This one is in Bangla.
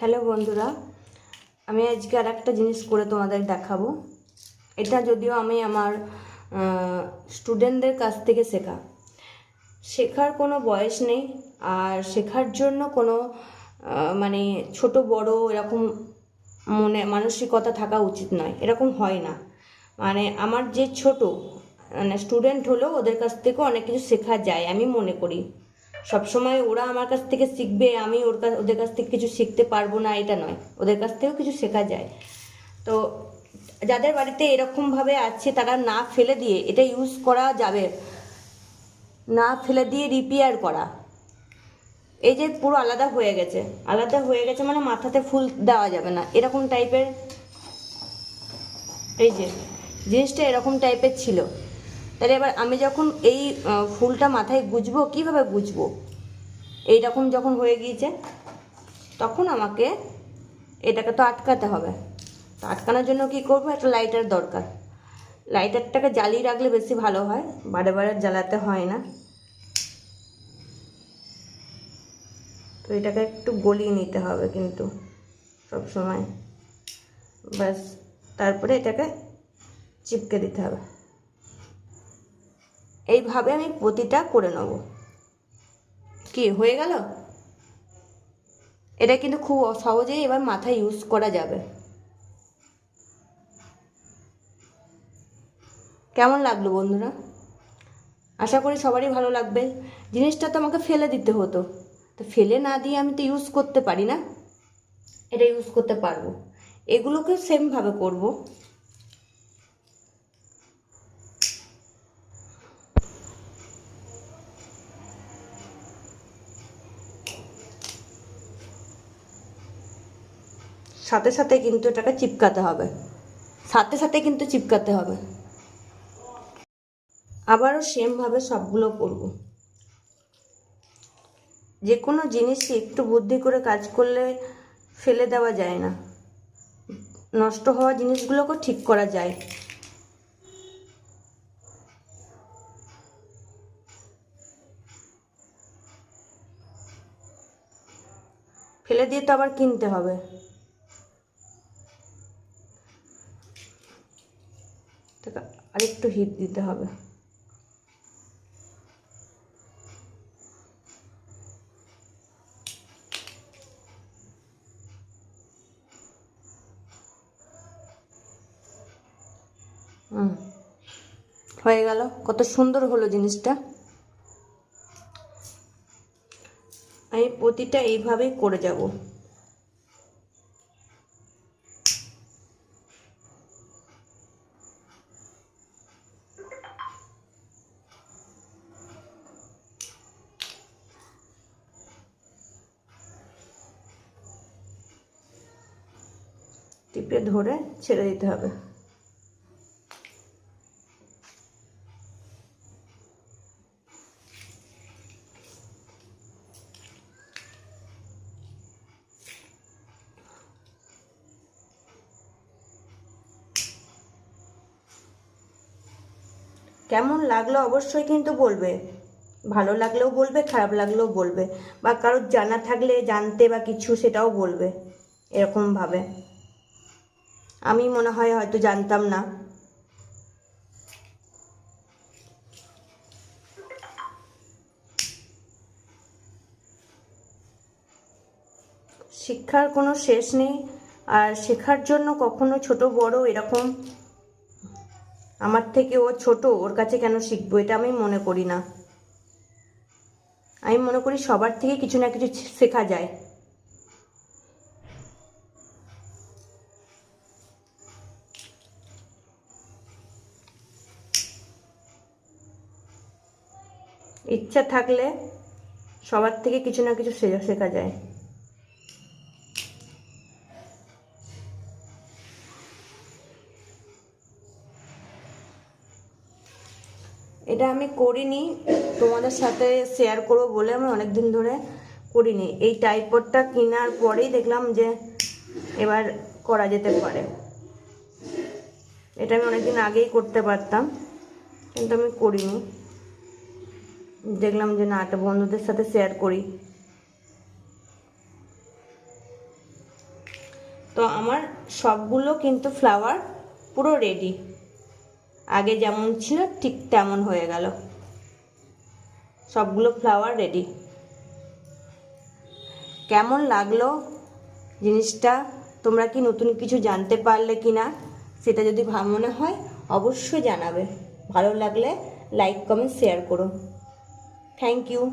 হ্যালো বন্ধুরা, আমি আজকে আর একটা জিনিস করে তোমাদের দেখাবো। এটা যদিও আমি আমার স্টুডেন্টদের কাছ থেকে শেখা। শেখার কোনো বয়স নেই আর শেখার জন্য কোনো মানে ছোট, বড় এরকম মনে, মানসিকতা থাকা উচিত নয়, এরকম হয় না। মানে আমার যে ছোট মানে স্টুডেন্ট হলো ওদের কাছ থেকেও অনেক কিছু শেখা যায়, আমি মনে করি। সবসময় ওরা আমার কাছ থেকে শিখবে, আমি ওর কাছ, ওদের কাছ থেকে কিছু শিখতে পারব না, এটা নয়। ওদের কাছ থেকেও কিছু শেখা যায়। তো যাদের বাড়িতে এরকমভাবে আছে, তারা না ফেলে দিয়ে এটা ইউজ করা যাবে। না ফেলে দিয়ে রিপেয়ার করা। এই যে পুরো আলাদা হয়ে গেছে। আলাদা হয়ে গেছে মানে মাথাতে ফুল দেওয়া যাবে না। এরকম টাইপের এই যে জিনিসটা এরকম টাইপের ছিল। তাহলে এবার আমি যখন এই ফুলটা মাথায় গুজবো, কীভাবে গুজবো? এইরকম যখন হয়ে গিয়েছে, তখন আমাকে এটাকে তো আটকাতে হবে। তো আটকানোর জন্য কি করব? একটা লাইটার দরকার। লাইটারটাকে জ্বালিয়ে রাখলে বেশি ভালো হয়। বারে বারে জ্বালাতে হয় না। তো এটাকে একটু গলিয়ে নিতে হবে কিন্তু সব সময়। ব্যাস, তারপরে এটাকে চিপকে দিতে হবে। এইভাবে আমি প্রতিটা করে নেব। কি, হয়ে গেল? এটা কিন্তু খুব সহজেই এবার মাথায় ইউজ করা যাবে। কেমন লাগল বন্ধুরা? আশা করি সবারই ভালো লাগবে। জিনিসটা তো আমাকে ফেলে দিতে হতো। তো ফেলে না দিয়ে আমি তো ইউজ করতে পারি না। এটা ইউজ করতে পারব। এগুলোকে সেমভাবে করব। সাথে সাথে কিন্তু এটাকে চিপকাতে হবে। সাথে সাথে কিন্তু চিপকাতে হবে। আবারও সেমভাবে সবগুলো করব। যে কোনো জিনিসই একটু বুদ্ধি করে কাজ করলে ফেলে দেওয়া যায় না। নষ্ট হওয়া জিনিসগুলোকেও ঠিক করা যায়। ফেলে দিয়ে তো আবার কিনতে হবে। তাকে আরেকটু হিট দিতে হবে। হয়ে গেল। কত সুন্দর হলো জিনিসটা। আমি প্রতিটা এইভাবেই করে যাব। টিপে ধরে ছেড়ে দিতে হবে। কেমন লাগল অবশ্যই কিন্তু বলবে। ভালো লাগলেও বলবে, খারাপ লাগলেও বলবে, বা কারোর জানা থাকলে জানতে বা কিছু সেটাও বলবে এরকমভাবে আমি মনে হয় হয়তো জানতাম না। শিক্ষার কোনো শেষ নেই, আর শেখার জন্য কখনো ছোট বড় এরকম। আমার থেকে ও ছোট, ওর কাছে কেন শিখব এটা আমি মনে করি না। আমি মনে করি সবার থেকে কিছু না কিছু শেখা যায়। ইচ্ছা থাকলে সবার থেকে কিছু না কিছু শেখা যায়। এটা আমি করিনি, তোমাদের সাথে শেয়ার করব বলে আমি অনেক দিন ধরে করিনি। এই টাইপডটা কেনার পরেই দেখলাম যে এবার করা যেতে পারে। এটা আমি অনেকদিন আগেই করতে পারতাম, কিন্তু আমি করিনি। দেখলাম যে না, একটা বন্ধুদের সাথে শেয়ার করি। তো আমার সবগুলো কিন্তু ফ্লাওয়ার পুরো রেডি আগে যেমন ছিল, ঠিক তেমন হয়ে গেল। সবগুলো ফ্লাওয়ার রেডি কেমন লাগল জিনিসটা? তোমরা কি নতুন কিছু জানতে পারলে কি না সেটা যদি মনে হয়, অবশ্যই জানাবে। ভালো লাগলে লাইক কমেন্ট শেয়ার করো। Thank you